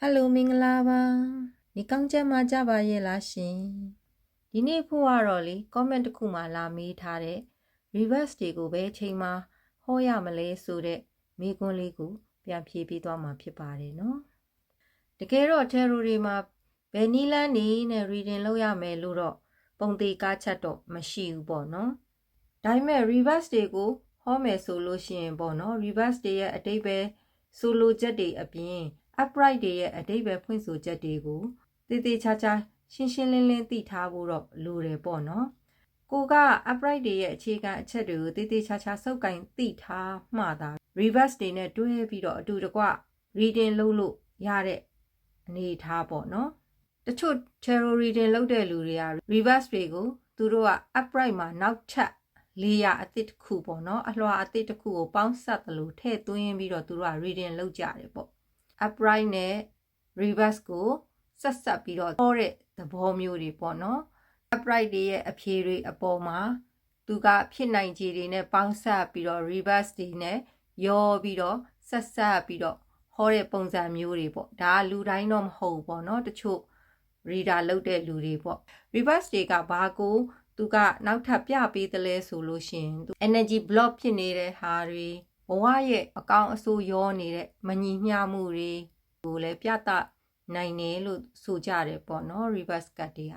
ဟယ်လိုမင်္ဂလာပါဒီကောင်းချက်မှာကြပါရဲ့လားရှင်ဒီနေ့ဖို့ကတော့လေ comment တစ်ခုမှလာမေးထားတဲ့ reverse တွေကိုပဲအချိန်မှာဟောရမလဲဆိုတဲ့မေးခွန်းလေးကိုပြန်ဖြေပေးသွားမှာဖြစ်ပါတယ်နော်တကယ်တော့ tarot တွေမှာဘယ်နည်းလမ်းနေနဲ့ reading လုပ်ရမယ်လို့တော့ပုံသေးကားချက်တော့မရှိဘူးပေါ့နော်ဒါပေမဲ့ reverse တွေကိုဟောမယ်ဆိုလို့ရှိရင်ပေါ့နော် reverse တွေရဲ့အတိတ်ပဲဆိုလိုချက်တွေအပြင် upright တွေရဲ့အတိတ်ပဲဖွင့်ဆိုချက်တွေကိုတည်တည်ချာချာရှင်းရှင်းလင်းလင်းသိထားဖို့တော့လိုတယ်ပေါ့နော်ကိုက upright တွေရဲ့အခြေခံအချက်တွေကိုတည်တည်ချာချာစုပ်ကင်သိထားမှသာ reverse တွေနဲ့တွဲပြီးတော့အတူတကွ reading လုပ်လို့ရတဲ့အနေအထားပေါ့နော်တချို့ tarot reading လုပ်တဲ့လူတွေက reverse တွေကိုသူတို့က upright မှာနောက်ထပ်လေးရအသစ်တစ်ခုပေါ့နော်အလွှာအသစ်တစ်ခုကိုပေါင်းစပ်တယ်လို့ထည့်သွင်းပြီးတော့သူတို့က reading လုပ်ကြတယ်ပေါ့ upright နဲ့ reverse ကိုဆက်ဆက်ပြီးတော့ဟောတဲ့သဘောမျိုးတွေပေါ့နော် upright တွေရဲ့အဖြေတွေအပေါ်မှာသူကဖြစ်နိုင်ခြေတွေနဲ့ပေါင်းစပ်ပြီးတော့ reverse တွေနဲ့ရောပြီးတော့ဆက်ဆက်ပြီးတော့ဟောတဲ့ပုံစံမျိုးတွေပေါ့ဒါကလူတိုင်းတော့မဟုတ်ဘူးပေါ့နော်တချို့ reader လုပ်တဲ့လူတွေပေါ့ reverse တွေကဘာကိုသူကနောက်ထပ်ပြပေးတယ်လဲဆိုလို့ရှိရင် energy block ဖြစ်နေတဲ့ဟာတွေ ဘဝရဲ့အကောင်အဆိုးရောနေတဲ့မညီမျှမှုတွေကိုလည်းပြသနိုင်တယ်လို့ဆိုကြတယ်ပေါ့နော် reverse card တွေက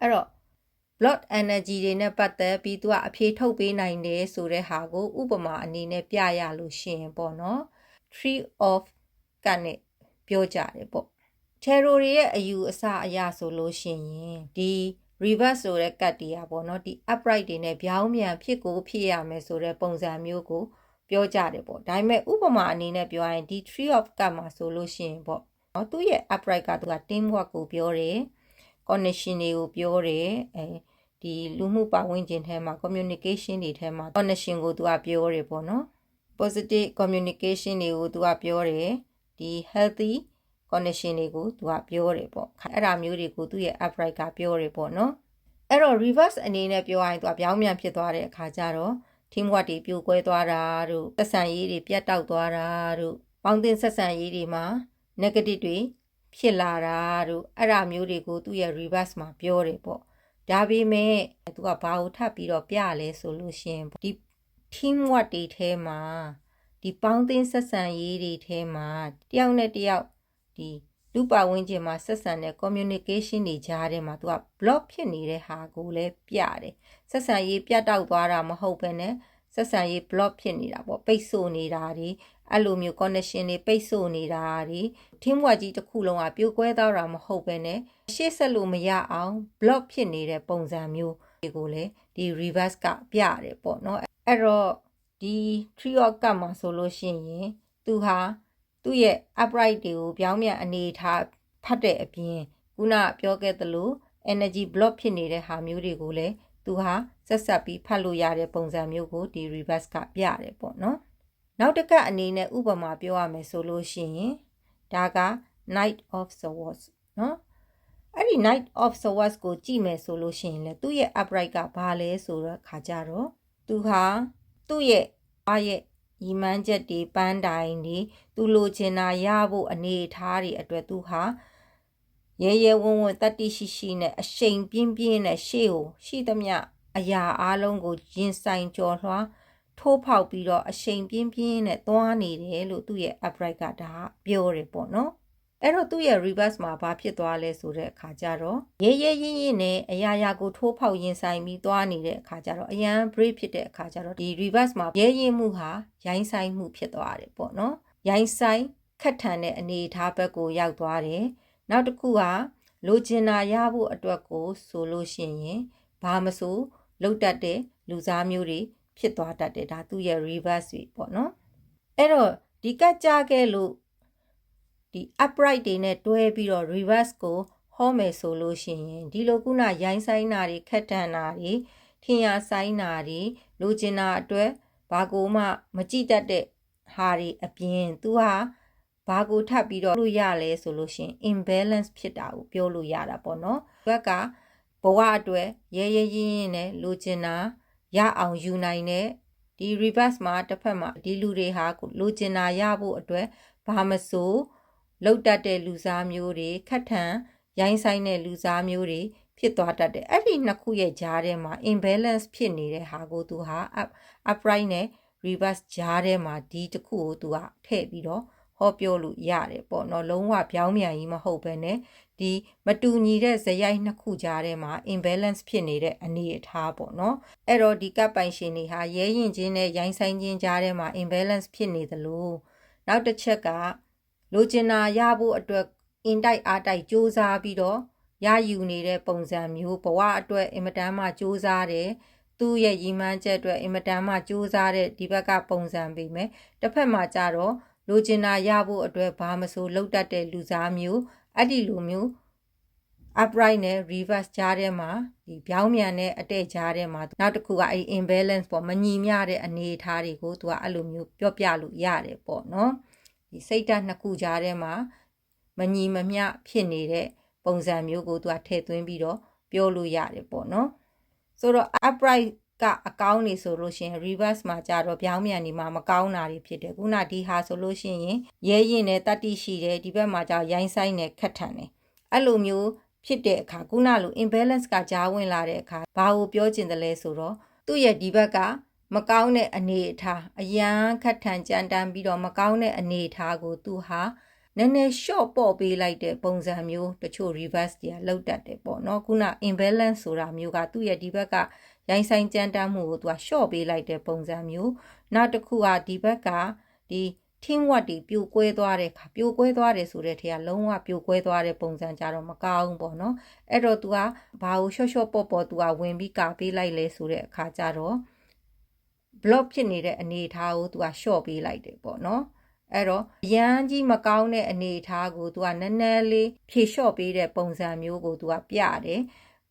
အဲ့တော့ blood energy တွေနဲ့ပတ်သက်ပြီးသူကအဖြေထုတ်ပေးနိုင်တယ်ဆိုတဲ့ဟာကို ဥပမာအနေနဲ့ပြရလို့ရှိရင်ပေါ့နော် tree of ကနေပြောကြတယ်ပေါ့ tarot တွေရဲ့အယူအဆအရဆိုလို့ရှိရင်ဒီ reverse ဆိုတဲ့ကတ်တရားပေါ့နော်ဒီ upright တွေနဲ့ပြောင်းပြန်ဖြစ်ကိုဖြစ်ရမယ်ဆိုတဲ့ပုံစံမျိုးကို ပြောကြတယ်ပေါ့ဒါပေမဲ့ဥပမာအနေနဲ့ပြောရင်ဒီ tree of cup မှာဆိုလို့ရှိရင်ပေါ့နော်သူ့ရဲ့ upright ကသူက team work ကိုပြောတယ် connection တွေကိုပြောတယ်အဲဒီလူမှုပတ်ဝန်းကျင်ထဲမှာ communication တွေထဲမှာ connection ကိုသူကပြောတယ်ပေါ့နော် positive communication တွေကိုသူကပြောတယ်ဒီ healthy connection တွေကိုသူကပြောတယ်ပေါ့အဲ့ဒါမျိုးတွေကိုသူ့ရဲ့ upright ကပြောတယ်ပေါ့နော်အဲ့တော့ reverse အနေနဲ့ပြောရရင်သူကပြောင်းပြန်ဖြစ်သွားတဲ့အခါကျတော့ team work တွေပြိုကွဲသွားတာတို့သက်ဆိုင်ရေးတွေပြတ်တောက်သွားတာတို့ပေါင်းတင်ဆက်ဆံရေးတွေမှာ negative တွေဖြစ်လာတာတို့အဲ့ဒါမျိုးတွေကိုသူ့ရဲ့ reverse မှာပြောတယ်ပေါ့ဒါပေမဲ့သူကဘာကိုထပ်ပြီးတော့ပြလဲဆိုလို့ရှိရင်ဒီ team work တွေထဲမှာဒီပေါင်းတင်ဆက်ဆံရေးတွေထဲမှာတယောက်နဲ့တယောက်ဒီ လူပဝန်းကျင်မှာဆက်ဆံတဲ့ communication တွေကြားထဲမှာသူက block ဖြစ်နေတဲ့ဟာကိုလည်းပြတယ်ဆက်ဆံရေးပြတ်တောက်သွားတာမဟုတ်ဘဲနဲ့ဆက်ဆံရေး block ဖြစ်နေတာပေါ့ပိတ်ဆို့နေတာတွေအဲ့လိုမျိုး connection တွေပိတ်ဆို့နေတာတွေ team work ကြီးတစ်ခုလုံးကပြိုကွဲသွားတာမဟုတ်ဘဲနဲ့ရှေ့ဆက်လို့မရအောင် block ဖြစ်နေတဲ့ပုံစံမျိုးတွေကိုလည်းဒီ reverse ကပြရတယ်ပေါ့နော်အဲ့တော့ဒီ tree of cup မှာဆိုလို့ရှိရင် သူဟာ သူ့ရဲ့ upright တွေကိုပြောင်းပြန်အနေထားဖတ်တဲ့အပြင်ခုနပြောခဲ့သလို energy block ဖြစ်နေတဲ့ဟာမျိုးတွေကိုလည်းသူဟာဆက်ဆက်ပြီးဖတ်လို့ရတဲ့ပုံစံမျိုးကိုဒီ reverse ကပြရတယ်ပေါ့နော်နောက်တစ်ခါအနေနဲ့ဥပမာပြောရမယ်ဆိုလို့ရှိရင်ဒါက night of swords နော်အဲ့ဒီ night of swords ကိုကြည့်မယ်ဆိုလို့ရှိရင်လေသူ့ရဲ့ upright ကဘာလဲဆိုတော့ခါကြတော့သူဟာသူ့ရဲ့ဘာရဲ့ ညီမန်းချက်တွေပန်းတိုင်တွေသူလိုချင်တာရဖို့အနေအထားတွေအတွက်သူဟာရဲရဲဝံ့ဝံ့တတိရှိရှိနဲ့အရှိန်ပြင်းပြင်းနဲ့ရှေ့ကိုရှိသမျှအရာအလုံးကိုရင်ဆိုင်ကြော်လွှားထိုးဖောက်ပြီးတော့အရှိန်ပြင်းပြင်းနဲ့သွားနေတယ်လို့သူ့ရဲ့ upright ကဒါပြောတယ်ပေါ့နော် အဲ့တော့သူ့ရဲ့ reverse မှာဘာဖြစ်သွားလဲဆိုတဲ့အခါကျတော့ရဲရဲရင်းရင်းနဲ့အရာရာကိုထိုးဖောက်ရင်ဆိုင်ပြီးသွားနေတဲ့အခါကျတော့အရန် break ဖြစ်တဲ့အခါကျတော့ဒီ reverse မှာရဲရင်မှုဟာရိုင်းဆိုင်မှုဖြစ်သွားတယ်ပေါ့နော်ရိုင်းဆိုင်ခက်ထန်တဲ့အနေအထားဘက်ကိုရောက်သွားတယ်နောက်တစ်ခုကလိုချင်တာရဖို့အတွက်ကိုဆိုလို့ရှိရင်ဘာမဆိုလုတ်တတ်တဲ့လူစားမျိုးတွေဖြစ်သွားတတ်တယ်ဒါသူ့ရဲ့ reverse တွေပေါ့နော်အဲ့တော့ဒီကကြခဲ့လို့ ဒီ upright တွေနဲ့တွဲပြီးတော့ reverse ကိုဟောမယ်ဆိုလို့ရှိရင်ဒီလိုခုနရိုင်းဆိုင်တာတွေခက်တန်တာတွေထင်ရဆိုင်တာတွေလိုချင်တာအတွက်ဘာကိုမှမကြည့်တတ်တဲ့ဟာတွေအပြင်သူဟာဘာကိုထပ်ပြီးတော့လို့ရလဲဆိုလို့ရှင် imbalance ဖြစ်တာကိုပြောလို့ရတာပေါ့နော်ဘက်ကဘဝအတွက်ရဲရဲရင်းရင်းနဲ့လိုချင်တာရအောင်ယူနိုင်တဲ့ဒီ reverse မှာတစ်ဖက်မှာဒီလူတွေဟာလိုချင်တာရဖို့အတွက်ဘာမဆို လှုပ်တတ်တဲ့လူစားမျိုးတွေခက်ထန်ရိုင်းဆိုင်တဲ့လူစားမျိုးတွေဖြစ်သွားတတ်တယ်အဲ့ဒီနှစ်ခုရဲ့ကြားထဲမှာ imbalance ဖြစ်နေတဲ့ဟာကိုသူဟာ up upright နဲ့ reverse ကြားထဲမှာဒီတစ်ခုကိုသူကထည့်ပြီးတော့ဟောပြောလို့ရတယ်ပေါ့နော်လုံးဝပြောင်းပြန်ကြီးမဟုတ်ဘဲနဲ့ဒီမတူညီတဲ့ဇယိုက်နှစ်ခုကြားထဲမှာ imbalance ဖြစ်နေတဲ့အနေအထားပေါ့နော်အဲ့တော့ဒီကပ်ပိုင်ရှင်တွေဟာရဲရင်ချင်းနဲ့ရိုင်းဆိုင်ချင်းကြားထဲမှာ imbalance ဖြစ်နေသလိုနောက်တစ်ချက်က လိုချင်တာရဖို့အတွက်အင်တိုက်အားတိုက်စူးစမ်းပြီးတော့ရယူနေတဲ့ပုံစံမျိုးဘဝအတွက်အင်မတန်မှစူးစမ်းတယ်သူ့ရဲ့ရည်မှန်းချက်အတွက်အင်မတန်မှစူးစမ်းတဲ့ဒီဘက်ကပုံစံပေမဲ့တစ်ဖက်မှာကြတော့လိုချင်တာရဖို့အတွက်ဘာမဆိုလှုပ်တတ်တဲ့လူစားမျိုးအဲ့ဒီလိုမျိုး upright နဲ့ reverse ကြားထဲမှာဒီပြောင်းမြန်တဲ့အတဲ့ကြားထဲမှာနောက်တစ်ခုကအဲ့ imbalance ပေါ့မညီမျှတဲ့အနေအထားတွေကိုသူကအဲ့လိုမျိုးပြောပြလို့ရတယ်ပေါ့နော် ဒီစိတ်ဓာတ်နှစ်ခုကြားထဲမှာမညီမမျှဖြစ်နေတဲ့ပုံစံမျိုးကိုသူကထည့်သွင်းပြီးတော့ပြောလို့ရတယ်ပေါ့နော်ဆိုတော့ upright ကအကောင်းနေဆိုလို့ရှိရင် reverse မှာကြတော့ပြောင်းမြန်နေမှာမကောင်းတာတွေဖြစ်တယ်ခုနဒီဟာဆိုလို့ရှိရင်ရဲရင်နဲ့တတိရှိတယ်ဒီဘက်မှာကျရိုင်းဆိုင်နဲ့ခက်ထန်တယ်အဲ့လိုမျိုးဖြစ်တဲ့အခါခုနလို imbalance ကကြားဝင်လာတဲ့အခါဘာကိုပြောချင်တယ်လဲဆိုတော့သူ့ရဲ့ဒီဘက်က မကောင်းတဲ့အနေအထားအရန်ခက်ထန်ကြမ်းတမ်းပြီးတော့မကောင်းတဲ့အနေအထားကိုသူဟာနည်းနည်း short ပေါ့ပေးလိုက်တဲ့ပုံစံမျိုးတချို့ reverse တွေကလောက်တတ်တယ်ပေါ့နော်ခုန imbalance ဆိုတာမျိုးကသူ့ရဲ့ဒီဘက်ကရိုင်းဆိုင်ကြမ်းတမ်းမှုကိုသူက short ပေးလိုက်တဲ့ပုံစံမျိုးနောက်တစ်ခုကဒီဘက်ကဒီ team work တွေပြိုကွဲသွားတဲ့ခါပြိုကွဲသွားတယ်ဆိုတဲ့ထဲကလုံးဝပြိုကွဲသွားတဲ့ပုံစံကြတော့မကောင်းပေါ့နော်အဲ့တော့ तू ကဘာကိုရှော့ရှော့ပေါ့ပေါ့ तू ကဝင်ပြီးကာပေးလိုက်လဲဆိုတဲ့အခါကြတော့ block ဖြစ်နေတဲ့အနေအထားကို तू က short ပေးလိုက်တယ်ပေါ့နော်အဲ့တော့ရန်ကြီးမကောင်းတဲ့အနေအထားကို तू ကနည်းနည်းလေးဖြေလျှော့ပေးတဲ့ပုံစံမျိုးကို तू ကပြတယ်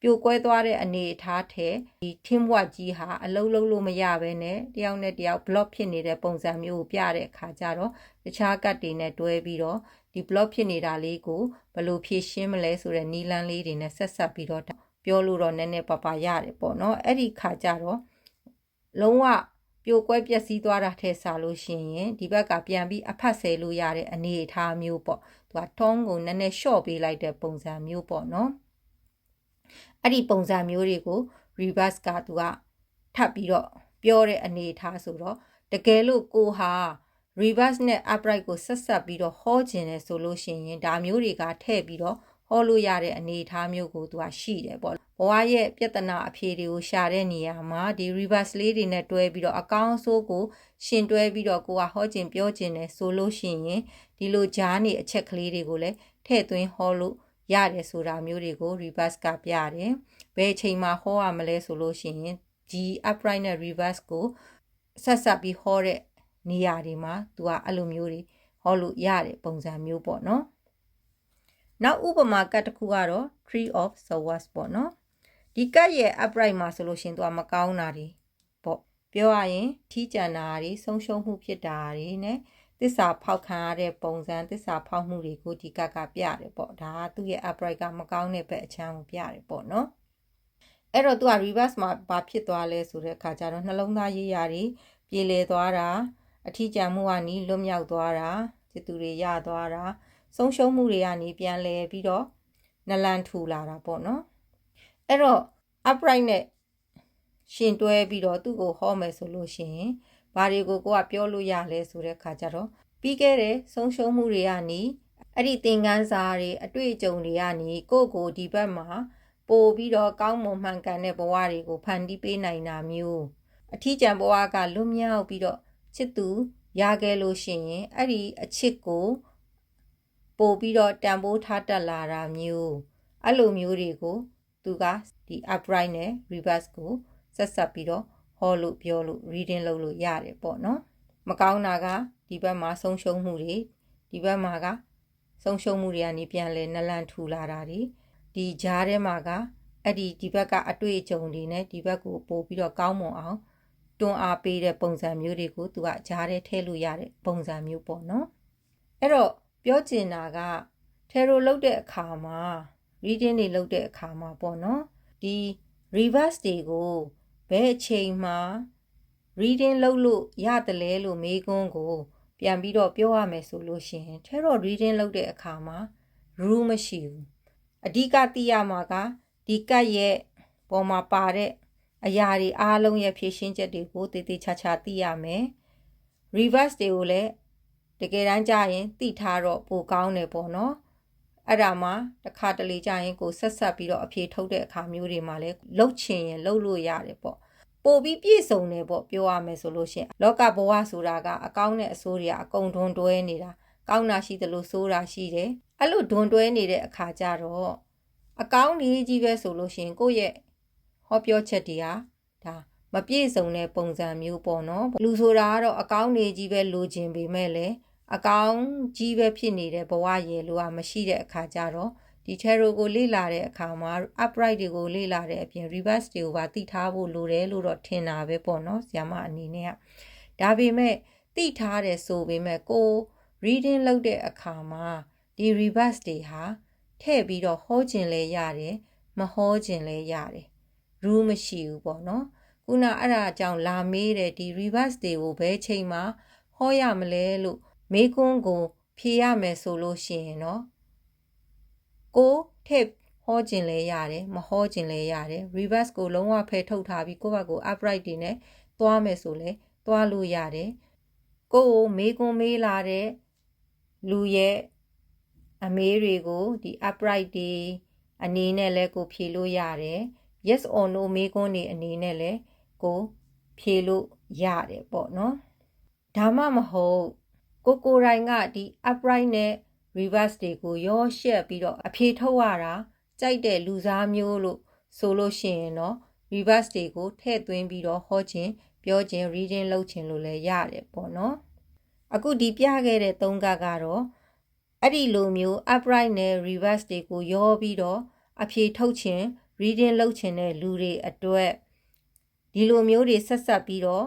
ပြိုကွဲသွားတဲ့အနေအထားထဲဒီ team work ကြီးဟာအလုံးလုံးလို့မရဘဲနဲ့တယောက်နဲ့တယောက် block ဖြစ်နေတဲ့ပုံစံမျိုးကိုပြတဲ့အခါကျတော့တခြားကတ်တွေနဲ့တွဲပြီးတော့ဒီ block ဖြစ်နေတာလေးကိုဘယ်လိုဖြည့်ရှင်းမလဲဆိုတဲ့နီလန်းလေးတွေနဲ့ဆက်ဆက်ပြီးတော့ပြောလို့တော့နည်းနည်းပါပါရတယ်ပေါ့နော်အဲ့ဒီခါကျတော့လုံးဝ ပြိုကွဲပျက်စီးသွားတာထဲစားလို့ရှိရင်ဒီဘက်ကပြန်ပြီးအဖတ်ဆဲလို့ရတဲ့အနေအထားမျိုးပေါ့သူကထုံးကိုနည်းနည်း short ပေးလိုက်တဲ့ပုံစံမျိုးပေါ့နော်အဲ့ဒီပုံစံမျိုးတွေကို reverse ကသူကထပ်ပြီးတော့ပြောတဲ့အနေအထားဆိုတော့တကယ်လို့ကိုဟာ reverse နဲ့ upright ကိုဆက်ဆက်ပြီးတော့ဟောခြင်းတယ်ဆိုလို့ရှိရင်ဒါမျိုးတွေကထည့်ပြီးတော့ ဟောလို့ရတဲ့အနေအထားမျိုးကိုသူကရှိတယ်ပေါ့ဘဝရဲ့ပြဿနာအဖြေတွေကိုရှာတဲ့နေရာမှာဒီ reverse လေးတွေနဲ့တွဲပြီးတော့အကောင်းအဆိုးကိုရှင်တွဲပြီးတော့ကိုကဟောခြင်းပြောခြင်းတယ်ဆိုလို့ရှိရင်ဒီလိုဂျားနေအချက်ကလေးတွေကိုလည်းထည့်သွင်းဟောလို့ရတယ်ဆိုတာမျိုးတွေကို reverse ကပြတယ်။ဘယ်အချိန်မှာဟောရမလဲဆိုလို့ရှိရင်ဒီ upright နဲ့ reverse ကိုဆက်ဆက်ပြီးဟောတဲ့နေရာတွေမှာသူကအဲ့လိုမျိုးတွေဟောလို့ရတဲ့ပုံစံမျိုးပေါ့နော်။ နောက်ဥပမာကတ်တစ်ခုကတော့ tree of swords ပေါ့နော်။ဒီကတ်ရဲ့ upright မှာဆိုလို့ရှိရင်သူကမကောင်းတာတွေပေါ့ပြောရရင်ထီးကြံတာတွေဆုံးရှုံးမှုဖြစ်တာတွေနဲ့သစ္စာဖောက်ခံရတဲ့ပုံစံသစ္စာဖောက်မှုတွေကိုဒီကကပြတယ်ပေါ့ဒါကသူ့ရဲ့ upright ကမကောင်းတဲ့ဘက်အချမ်းကိုပြတယ်ပေါ့နော်အဲ့တော့သူက reverse မှာဘာဖြစ်သွားလဲဆိုတဲ့အခါကျတော့နှလုံးသားရေးရာတွေပြေလည်သွားတာအထီးကျန်မှုကနေလွတ်မြောက်သွားတာจิตသူတွေရသွားတာ ဆုံးရှုံးမှုတွေကနေပြန်လဲပြီးတော့နလန်ထူလာတာပေါ့နော်အဲ့တော့ upright နဲ့ရှင်တွဲပြီးတော့သူ့ကိုဟောမယ်ဆိုလို့ရှိရင်ဘာတွေကိုကိုကပြောလို့ရလဲဆိုတဲ့ခါကျတော့ပြီးခဲ့တဲ့ဆုံးရှုံးမှုတွေကနေအဲ့ဒီသင်ခန်းစာတွေအတွေ့အကြုံတွေကနေကိုယ့်ကိုဒီဘက်မှာပို့ပြီးတော့ကောင်းမွန်မှန်ကန်တဲ့ဘဝတွေကိုဖန်တီးပေးနိုင်တာမျိုးအထီးကျန်ဘဝကလွတ်မြောက်ပြီးတော့ချစ်သူရခဲ့လို့ရှိရင်အဲ့ဒီအချစ်ကို ပို့ပြီးတော့တန်ဖိုးထားတက်လာတာမျိုးအဲ့လိုမျိုးတွေကိုသူကဒီ upright နဲ့ reverse ကိုဆက်ဆက်ပြီးတော့ဟောလို့ပြောလို့ reading လုပ်လို့ရတယ်ပေါ့နော်မကောင်းတာကဒီဘက်မှာဆုံးရှုံးမှုတွေဒီဘက်မှာကဆုံးရှုံးမှုတွေကနေပြန်လဲနလန်ထူလာတာဒီဒီကြားထဲမှာကအဲ့ဒီဒီဘက်ကအတွေ့အကြုံတွေနဲ့ဒီဘက်ကိုပို့ပြီးတော့ကောင်းမွန်အောင်တွန်းအားပေးတဲ့ပုံစံမျိုးတွေကိုသူကကြားထဲထည့်လို့ရတဲ့ပုံစံမျိုးပေါ့နော်အဲ့တော့ ပြောချင်တာကထဲရိုလုတ်တဲ့အခါမှာ reading တွေလုတ်တဲ့အခါမှာပေါ့နော်ဒီ reverse တွေကိုဘယ်အချိန်မှာ reading လုပ်လို့ရတယ်လဲလို့မေးခွန်းကို ပြန်ပြီးတော့ပြောရမယ်ဆိုလို့ရှိရင် tarot reading လုပ်တဲ့အခါမှာ rule မရှိဘူးအဓိကသိရမှာကဒီကတ်ရဲ့ပေါ်မှာပါတဲ့အရာတွေအားလုံးရဲ့ဖြည့်ရှင်းချက်တွေကိုတည်တည်ချာချာသိရမယ် reverse တွေကိုလည်း တကယ်တမ်းကျရင်သိထားတော့ပိုကောင်းတယ်ပေါ့နော်အဲ့ဒါမှတစ်ခါတလေကျရင်ကိုဆက်ဆက်ပြီးတော့အဖြေထုတ်တဲ့အခါမျိုးတွေမှာလည်းလှုပ်ချင်ရင်လှုပ်လို့ရတယ်ပေါ့ပို့ပြီးပြည့်စုံတယ်ပေါ့ပြောရမယ်ဆိုလို့ရှိရင်လောကဘဝဆိုတာကအကောင်းနဲ့အဆိုးတွေကအကုန်တွန်းတွဲနေတာကောင်းတာရှိသလိုဆိုးတာရှိတယ်အဲ့လိုဒွန်တွဲနေတဲ့အခါကျတော့အကောင်းကြီးကြီးပဲဆိုလို့ရှိရင်ကိုယ့်ရဲ့ဟောပြောချက်တွေကဒါမပြည့်စုံတဲ့ပုံစံမျိုးပေါ့နော်လူဆိုတာကတော့အကောင်းနေကြီးပဲလိုချင်ပေမဲ့လည်း အကောင်းကြီးပဲဖြစ်နေတဲ့ဘဝရေလိုကမရှိတဲ့အခါကျတော့ဒီ tarot ကိုလေ့လာတဲ့အခါမှာ upright တွေကိုလေ့လာတဲ့အပြင် reverse တွေကိုပါသိထားဖို့လိုတယ်လို့တော့ထင်တာပဲပေါ့နော်ဆရာမအနေနဲ့ကဒါပေမဲ့သိထားတယ်ဆိုပေမဲ့ကို reading လုပ်တဲ့အခါမှာဒီ reverse တွေဟာထည့်ပြီးတော့ဟောခြင်းလဲရတယ်မဟောခြင်းလဲရတယ် rule မရှိဘူးပေါ့နော်ခုနအဲ့ဒါအကြောင်းလာမေးတဲ့ဒီ reverse တွေကိုဘယ်ချိန်မှာဟောရမလဲလို့ မေးခွန်းကို ဖြေရမယ်ဆိုလို့ရှိရင်တော့ကိုထည့်ဟောခြင်းလဲရတယ်မဟောခြင်းလဲရတယ် reverse ကိုလုံးဝဖယ်ထုတ်ထားပြီးကိုယ့်ဘက်ကို upright တွေနဲ့သွားမယ်ဆိုလဲသွားလို့ရတယ်ကိုကိုမေးခွန်းမေးလာတဲ့လူရဲ့အမေးတွေကိုဒီ upright တွေအနေနဲ့လဲကိုဖြေလို့ရတယ် yes or no မေးခွန်းတွေအနေနဲ့လဲကိုဖြေလို့ရတယ်ပေါ့နော်ဒါမှမဟုတ် ကိုကိုရိုင်းကဒီ upright နဲ့ reverse တွေကိုရောရှက်ပြီးတော့အဖြေထုတ်ရတာကြိုက်တဲ့လူစားမျိုးလို့ဆိုလို့ရှိရင်တော့ reverse တွေကိုထည့်သွင်းပြီးတော့ဟောခြင်းပြောခြင်း reading လုပ်ခြင်းလို့လည်းရတယ်ပေါ့နော်အခုဒီပြခဲ့တဲ့သုံးကကတော့အဲ့ဒီလိုမျိုး upright နဲ့ reverse တွေကိုရောပြီးတော့အဖြေထုတ်ခြင်း reading လုပ်ခြင်းတဲ့လူတွေအတွက်ဒီလိုမျိုးတွေဆက်ဆက်ပြီးတော့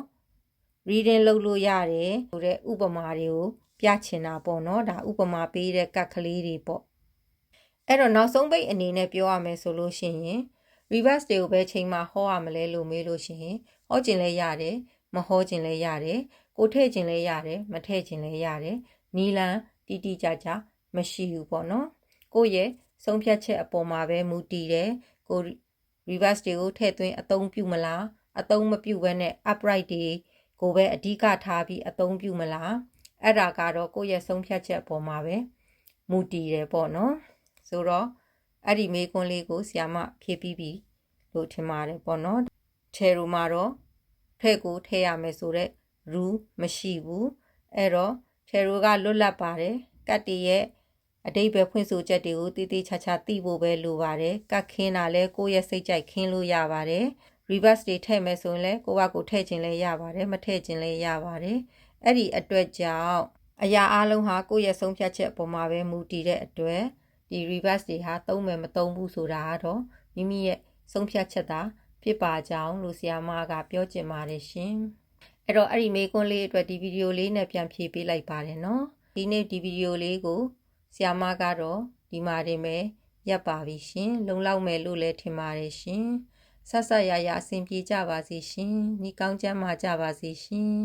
reading လုပ်လို့ရတယ်ဆိုတဲ့ဥပမာတွေကိုပြချင်တာပေါ့နော်ဒါဥပမာပေးတဲ့ကတ်ကလေးတွေပေါ့အဲ့တော့နောက်ဆုံးပိတ်အနေနဲ့ပြောရမယ်ဆိုလို့ရှိရင် reverse တွေကိုပဲချိန်မှာဟောရမလဲလို့မေးလို့ရှိရင်ဟောကျင်လဲရတယ်မဟောကျင်လဲရတယ်ကိုထည့်ကျင်လဲရတယ်မထည့်ကျင်လဲရတယ်နီလန်တီတီကြကြမရှိဘူးပေါ့နော်ကိုယ့်ရဲ့ဆုံးဖြတ်ချက်အပေါ်မှာပဲမူတည်တယ်ကို reverse တွေကိုထည့်သွင်းအသုံးပြုမလားအသုံးမပြုဘဲနဲ့ upright တွေ ကိုပဲအဓိကထားပြီးအသုံးပြုမလားအဲ့ဒါကတော့ကိုယ့်ရဲ့ဆုံးဖြတ်ချက်အပေါ်မှာပဲမူတည်တယ်ပေါ့နော်ဆိုတော့အဲ့ဒီမေးခွန်းလေးကိုဆီယာမဖြေပြီးပြီလို့ထင်ပါတယ်ပေါ့နော်ထဲရူမှာတော့ထဲ့ကိုထဲ့ရမယ်ဆိုတော့ rule မရှိဘူးအဲ့တော့ထဲရူကလွတ်လပ်ပါတယ်ကတ်တီရဲ့အတိတ်ပဲဖွင့်ဆိုချက်တွေကိုတည်တည်ချာချာသိဖို့ပဲလိုပါတယ်ကတ်ခင်းတာလဲကိုယ့်ရဲ့စိတ်ကြိုက်ခင်းလို့ရပါတယ် reverse တွေထည့်မယ်ဆိုရင်လည်းကိုကကိုထည့်ခြင်းလည်းရပါတယ်မထည့်ခြင်းလည်းရပါတယ်အဲ့ဒီအတွက်ကြောင့်အရာအလုံးဟာကိုယ့်ရဲ့ဆုံးဖြတ်ချက်အပေါ်မှာပဲမူတည်တဲ့အတွက်ဒီ reverse တွေဟာသုံးမယ်မသုံးဘူးဆိုတာကတော့မိမိရဲ့ဆုံးဖြတ်ချက်သာဖြစ်ပါကြောင်းလူဆရာမကပြောချင်ပါတယ်ရှင်အဲ့တော့အဲ့ဒီမေးခွန်းလေးအတွက်ဒီဗီဒီယိုလေးနဲ့ပြန်ဖြေပေးလိုက်ပါတယ်နော်ဒီနေ့ဒီဗီဒီယိုလေးကိုဆရာမကတော့ဒီမှာတင်ပဲရပ်ပါပြီရှင် လုံလောက်မယ်လို့လည်းထင်ပါတယ်ရှင် ဆက်ဆက်ရရအဆင်ပြေကြပါစေရှင်ညီကောင်းချမ်းမာကြပါစေရှင်